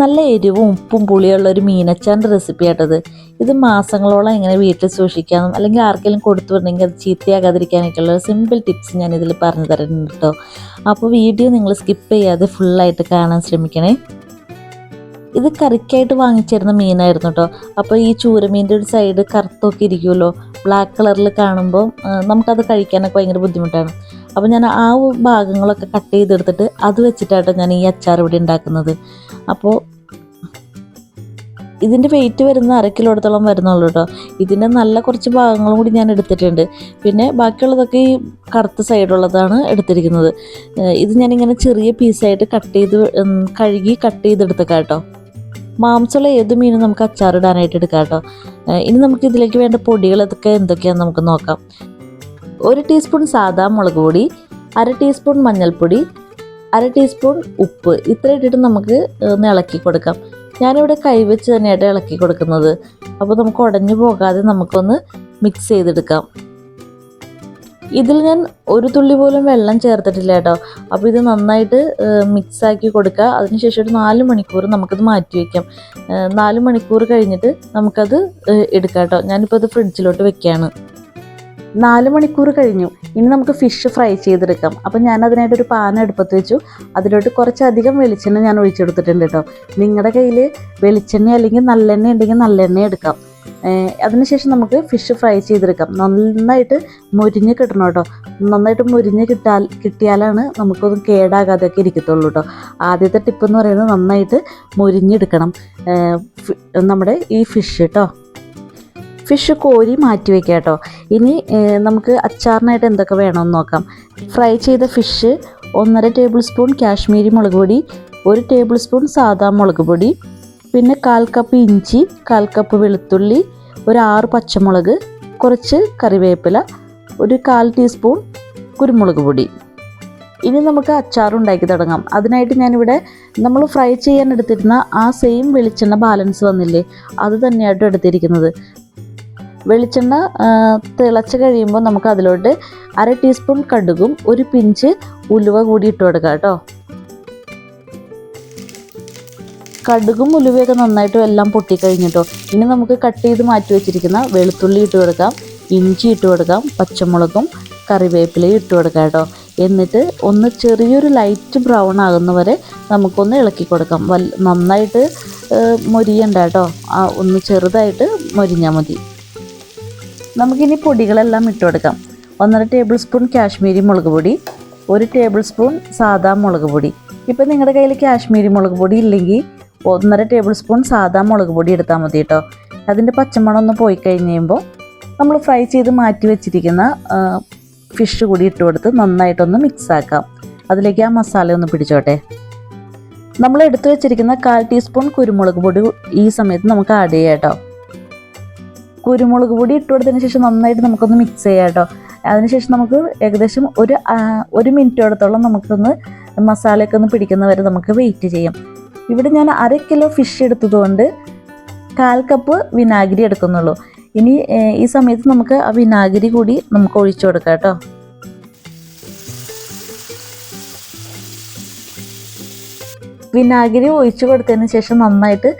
നല്ല എരിവും ഉപ്പും പുളിയുള്ള ഒരു മീനച്ചാന്റെ റെസിപ്പി ആട്ടത് ഇത് മാസങ്ങളോളം എങ്ങനെ വീട്ടിൽ സൂക്ഷിക്കാനും അല്ലെങ്കിൽ ആർക്കെങ്കിലും കൊടുത്തു വിടണമെങ്കിൽ അത് ചീത്തയാകാതിരിക്കാനൊക്കെയുള്ള സിമ്പിൾ ടിപ്സ് ഞാൻ ഇതിൽ പറഞ്ഞു തരുന്നുണ്ട് കേട്ടോ അപ്പോൾ വീഡിയോ നിങ്ങൾ സ്കിപ്പ് ചെയ്യാതെ ഫുള്ളായിട്ട് കാണാൻ ശ്രമിക്കണേ. ഇത് കറിക്കായിട്ട് വാങ്ങിച്ചിരുന്ന മീനായിരുന്നു കേട്ടോ അപ്പോൾ ഈ ചൂരമീന്റെ ഒരു സൈഡ് കറുത്തൊക്കെ ഇരിക്കുമല്ലോ ബ്ലാക്ക് കളറിൽ കാണുമ്പോൾ നമുക്കത് കഴിക്കാനൊക്കെ ഭയങ്കര ബുദ്ധിമുട്ടാണ്. അപ്പോൾ ഞാൻ ആ ഭാഗങ്ങളൊക്കെ കട്ട് ചെയ്തെടുത്തിട്ട് അത് വെച്ചിട്ടാട്ടോ ഞാൻ ഈ അച്ചാർ ഇവിടെ ഉണ്ടാക്കുന്നത്. അപ്പോൾ ഇതിന്റെ വെയിറ്റ് വരുന്ന അര കിലോടത്തോളം വരുന്നുള്ളൂ കേട്ടോ ഇതിന്റെ നല്ല കുറച്ച് ഭാഗങ്ങളും കൂടി ഞാൻ എടുത്തിട്ടുണ്ട്. പിന്നെ ബാക്കിയുള്ളതൊക്കെ ഈ കറുത്ത സൈഡുള്ളതാണ് എടുത്തിരിക്കുന്നത്. ഇത് ഞാനിങ്ങനെ ചെറിയ പീസായിട്ട് കട്ട് ചെയ്ത് കഴുകി കട്ട് ചെയ്തെടുത്തേക്കാം കേട്ടോ മാംസമുള്ള ഏത് മീനും നമുക്ക് അച്ചാറിടാനായിട്ട് എടുക്കാം കേട്ടോ ഇനി നമുക്ക് ഇതിലേക്ക് വേണ്ട പൊടികൾ ഇതൊക്കെ എന്തൊക്കെയാണെന്ന് നമുക്ക് നോക്കാം. ഒരു ടീസ്പൂൺ സാധാ മുളക് പൊടി അര ടീസ്പൂൺ മഞ്ഞൾപ്പൊടി അര ടീസ്പൂൺ ഉപ്പ്. ഇത്ര ഇട്ടിട്ട് നമുക്ക് ഒന്ന് ഇളക്കി കൊടുക്കാം. ഞാനിവിടെ കൈവച്ച് തന്നെയായിട്ട് ഇളക്കി കൊടുക്കുന്നത്. അപ്പോൾ നമുക്ക് ഉടഞ്ഞു പോകാതെ നമുക്കൊന്ന് മിക്സ് ചെയ്തെടുക്കാം. ഇതിൽ ഞാൻ ഒരു തുള്ളി പോലും വെള്ളം ചേർത്തിട്ടില്ല കേട്ടോ. അപ്പോൾ ഇത് നന്നായിട്ട് മിക്സാക്കി കൊടുക്കുക. അതിനുശേഷം ഒരു നാല് മണിക്കൂർ നമുക്കത് മാറ്റി വയ്ക്കാം നാല് മണിക്കൂർ കഴിഞ്ഞിട്ട് നമുക്കത് എടുക്കാം കേട്ടോ. ഞാനിപ്പോൾ അത് ഫ്രിഡ്ജിലോട്ട് വെക്കുകയാണ്. നാല് മണിക്കൂർ കഴിഞ്ഞു. ഇനി നമുക്ക് ഫിഷ് ഫ്രൈ ചെയ്തെടുക്കാം. അപ്പം ഞാൻ അതിനായിട്ട് ഒരു പാൻ എടുപ്പത്ത് വെച്ചു. അതിലോട്ട് കുറച്ചധികം വെളിച്ചെണ്ണ ഞാൻ ഒഴിച്ചെടുത്തിട്ടുണ്ട് കേട്ടോ. നിങ്ങളുടെ കയ്യിൽ വെളിച്ചെണ്ണ അല്ലെങ്കിൽ നല്ലെണ്ണ ഉണ്ടെങ്കിൽ നല്ലെണ്ണ എടുക്കാം. അതിനുശേഷം നമുക്ക് ഫിഷ് ഫ്രൈ ചെയ്തെടുക്കാം. നന്നായിട്ട് മുരിഞ്ഞ് കിട്ടണം കേട്ടോ. നന്നായിട്ട് മുരിഞ്ഞ് കിട്ടാൽ കിട്ടിയാലാണ് നമുക്കൊന്നും കേടാകാതെയൊക്കെ ഇരിക്കത്തുള്ളൂ കേട്ടോ. ആദ്യത്തെ ടിപ്പ് എന്ന് പറയുന്നത് നന്നായിട്ട് മുരിഞ്ഞെടുക്കണം. നമ്മുടെ ഈ ഫിഷ് കേട്ടോ. ഫിഷ് കോരി മാറ്റി വെക്കാം കേട്ടോ. ഇനി നമുക്ക് അച്ചാറിനായിട്ട് എന്തൊക്കെ വേണമെന്ന് നോക്കാം. ഫ്രൈ ചെയ്ത ഫിഷ് ഒന്നര ടേബിൾ സ്പൂൺ കാശ്മീരി മുളക് പൊടി ഒരു ടേബിൾ സ്പൂൺ സാധാ മുളക് പൊടി പിന്നെ കാൽ കപ്പ് ഇഞ്ചി കാൽ കപ്പ് വെളുത്തുള്ളി ഒരു ആറ് പച്ചമുളക് കുറച്ച് കറിവേപ്പില ഒരു കാൽ ടീസ്പൂൺ കുരുമുളക് പൊടി. ഇനി നമുക്ക് അച്ചാർ ഉണ്ടാക്കി തുടങ്ങാം. അതിനായിട്ട് ഞാനിവിടെ നമ്മൾ ഫ്രൈ ചെയ്യാൻ എടുത്തിരുന്ന ആ സെയിം വെളിച്ചെണ്ണ ബാലൻസ് വന്നില്ലേ അത് തന്നെയായിട്ടും എടുത്തിരിക്കുന്നത്. വെളിച്ചെണ്ണ തിളച്ച് കഴിയുമ്പോൾ നമുക്ക് അതിലോട്ട് അര ടീസ്പൂൺ കടുകും ഒരു പിഞ്ച് ഉലുവ കൂടി ഇട്ട് കൊടുക്കാം കേട്ടോ. കടുകും ഉലുവയൊക്കെ നന്നായിട്ട് എല്ലാം പൊട്ടിക്കഴിഞ്ഞിട്ടോ ഇനി നമുക്ക് കട്ട് ചെയ്ത് മാറ്റി വെച്ചിരിക്കുന്ന വെളുത്തുള്ളി ഇട്ട് കൊടുക്കാം ഇഞ്ചി ഇട്ട് കൊടുക്കാം പച്ചമുളകും കറിവേപ്പിലയും ഇട്ട് കൊടുക്കാം കേട്ടോ. എന്നിട്ട് ഒന്ന് ചെറിയൊരു ലൈറ്റ് ബ്രൗൺ ആകുന്നവരെ നമുക്കൊന്ന് ഇളക്കി കൊടുക്കാം. വൽ നന്നായിട്ട് മൊരിയണ്ട കേട്ടോ. ആ ഒന്ന് ചെറുതായിട്ട് മൊരിഞ്ഞാൽ മതി. നമുക്കിനി പൊടികളെല്ലാം ഇട്ട് കൊടുക്കാം ഒന്നര ടേബിൾ സ്പൂൺ കാശ്മീരി മുളക് പൊടി ഒരു ടേബിൾ സ്പൂൺ സാദാ മുളക് പൊടി. ഇപ്പം നിങ്ങളുടെ കയ്യിൽ കാശ്മീരി മുളക് പൊടി ഇല്ലെങ്കിൽ ഒന്നര ടേബിൾ സ്പൂൺ സാദാ മുളക് പൊടി എടുത്താൽ മതി കേട്ടോ അതിന്റെ പച്ചമണം ഒന്ന് പോയി കഴിഞ്ഞ് കഴിയുമ്പോൾ നമ്മൾ ഫ്രൈ ചെയ്ത് മാറ്റി വെച്ചിരിക്കുന്ന ഫിഷ് കൂടി ഇട്ട് കൊടുത്ത് നന്നായിട്ടൊന്ന് മിക്സ് ആക്കാം. അതിലേക്ക് ആ മസാല ഒന്ന് പിടിച്ചോട്ടെ. നമ്മൾ എടുത്തു വെച്ചിരിക്കുന്ന കാൽ ടീസ്പൂൺ കുരുമുളക് പൊടി ഈ സമയത്ത് നമുക്ക് ആഡ് ചെയ്യാം കേട്ടോ കുരുമുളക് പൊടി ഇട്ട് കൊടുത്തതിന് ശേഷം നന്നായിട്ട് നമുക്കൊന്ന് മിക്സ് ചെയ്യാം കേട്ടോ. അതിനുശേഷം നമുക്ക് ഏകദേശം ഒരു ഒരു മിനിറ്റോടത്തോളം നമുക്കൊന്ന് മസാലയൊക്കെ ഒന്ന് പിടിക്കുന്നവരെ നമുക്ക് വെയിറ്റ് ചെയ്യാം. ഇവിടെ ഞാൻ അര കിലോ ഫിഷ് എടുത്തതുകൊണ്ട് കാൽ കപ്പ് വിനാഗിരി എടുക്കുന്നുള്ളൂ. ഇനി ഈ സമയത്ത് നമുക്ക് ആ വിനാഗിരി കൂടി നമുക്ക് ഒഴിച്ചു കൊടുക്കാം കേട്ടോ. വിനാഗിരി ഒഴിച്ചു കൊടുത്തതിന് ശേഷം നന്നായിട്ട്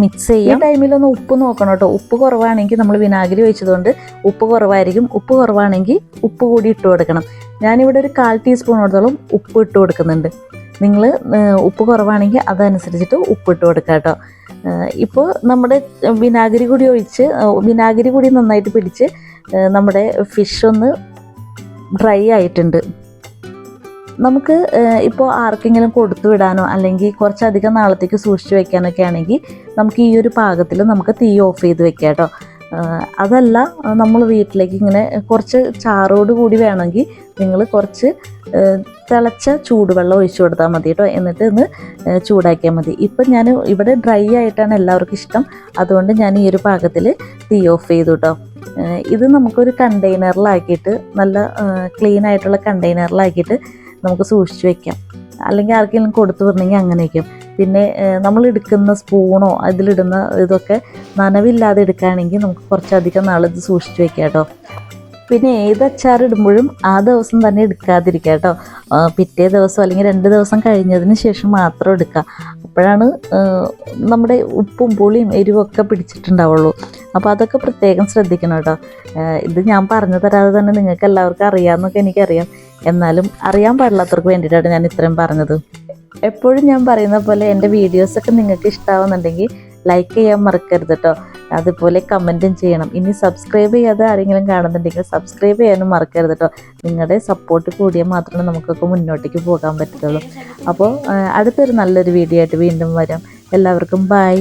മിക്സ് ചെയ്യാം. ഈ ടൈമിലൊന്ന് ഉപ്പ് നോക്കണം കേട്ടോ ഉപ്പ് കുറവാണെങ്കിൽ നമ്മൾ വിനാഗിരി ഒഴിച്ചതുകൊണ്ട് ഉപ്പ് കുറവായിരിക്കും. ഉപ്പ് കുറവാണെങ്കിൽ ഉപ്പ് കൂടി ഇട്ട് കൊടുക്കണം. ഞാനിവിടെ ഒരു കാൽ ടീസ്പൂണോടത്തോളം ഉപ്പ് ഇട്ട് കൊടുക്കുന്നുണ്ട്. നിങ്ങൾ ഉപ്പ് കുറവാണെങ്കിൽ അതനുസരിച്ചിട്ട് ഉപ്പ് ഇട്ട് കൊടുക്കുക കേട്ടോ ഇപ്പോൾ നമ്മുടെ വിനാഗിരി കൂടി ഒഴിച്ച് വിനാഗിരി കൂടി നന്നായിട്ട് പിടിച്ച് നമ്മുടെ ഫിഷ് ഒന്ന് ഡ്രൈ ആയിട്ടുണ്ട്. നമുക്ക് ഇപ്പോൾ ആർക്കെങ്കിലും കൊടുത്തു വിടാനോ അല്ലെങ്കിൽ കുറച്ചധികം നാളത്തേക്ക് സൂക്ഷിച്ച് വെക്കാനൊക്കെ ആണെങ്കിൽ നമുക്ക് ഈ ഒരു പാകത്തിൽ നമുക്ക് തീ ഓഫ് ചെയ്ത് വെക്കാം കേട്ടോ. അതല്ല നമ്മൾ വീട്ടിലേക്ക് ഇങ്ങനെ കുറച്ച് ചാറോട് കൂടി വേണമെങ്കിൽ നിങ്ങൾ കുറച്ച് തിളച്ച ചൂടുവെള്ളം ഒഴിച്ചു കൊടുത്താൽ മതി കേട്ടോ. എന്നിട്ട് ഇന്ന് ചൂടാക്കിയാൽ മതി. ഇപ്പം ഞാൻ ഇവിടെ ഡ്രൈ ആയിട്ടാണ് എല്ലാവർക്കും ഇഷ്ടം. അതുകൊണ്ട് ഞാൻ ഈ ഒരു പാകത്തിൽ തീ ഓഫ് ചെയ്തു കേട്ടോ. ഇത് നമുക്കൊരു കണ്ടെയ്നറിലാക്കിയിട്ട് നല്ല ക്ലീൻ ആയിട്ടുള്ള കണ്ടെയ്നറിലാക്കിയിട്ട് നമുക്ക് സൂക്ഷിച്ചു വെക്കാം. അല്ലെങ്കിൽ ആർക്കെങ്കിലും കൊടുത്തു വിടണമെങ്കിൽ അങ്ങനെ വയ്ക്കും പിന്നെ നമ്മൾ എടുക്കുന്ന സ്പൂണോ അതിലിടുന്ന ഇതൊക്കെ നനവില്ലാതെ എടുക്കുകയാണെങ്കിൽ നമുക്ക് കുറച്ചധികം നാളിത് സൂക്ഷിച്ച് വെക്കാം കേട്ടോ. പിന്നെ ഏത് അച്ചാർ ഇടുമ്പോഴും ആ ദിവസം തന്നെ എടുക്കാതിരിക്കുക കേട്ടോ. പിറ്റേ ദിവസം അല്ലെങ്കിൽ രണ്ട് ദിവസം കഴിഞ്ഞതിന് ശേഷം മാത്രം എടുക്കുക. അപ്പോഴാണ് നമ്മുടെ ഉപ്പും പുളിയും എരിവൊക്കെ പിടിച്ചിട്ടുണ്ടാവുള്ളൂ. അപ്പോൾ അതൊക്കെ പ്രത്യേകം ശ്രദ്ധിക്കണം കേട്ടോ. ഇത് ഞാൻ പറഞ്ഞു തരാതെ തന്നെ നിങ്ങൾക്ക് എല്ലാവർക്കും അറിയാമെന്നൊക്കെ എനിക്കറിയാം. എന്നാലും അറിയാൻ പാടില്ലാത്തവർക്ക് വേണ്ടിയിട്ടാണ് ഞാൻ ഇത്രയും പറഞ്ഞത്. എപ്പോഴും ഞാൻ പറയുന്ന പോലെ എന്റെ വീഡിയോസൊക്കെ നിങ്ങൾക്ക് ഇഷ്ടമാവുന്നുണ്ടെങ്കിൽ ലൈക്ക് ചെയ്യാൻ മറക്കരുത് കേട്ടോ. അതുപോലെ കമന്റും ചെയ്യണം. ഇനി സബ്സ്ക്രൈബ് ചെയ്യാതെ ആരെങ്കിലും കാണുന്നുണ്ടെങ്കിൽ സബ്സ്ക്രൈബ് ചെയ്യാനും മറക്കരുത് കേട്ടോ നിങ്ങളുടെ സപ്പോർട്ട് കൂടിയാൽ മാത്രമേ നമുക്കൊക്കെ മുന്നോട്ടേക്ക് പോകാൻ പറ്റത്തുള്ളൂ അപ്പോൾ അടുത്തൊരു നല്ലൊരു വീഡിയോ ആയിട്ട് വീണ്ടും വരാം. എല്ലാവർക്കും ബൈ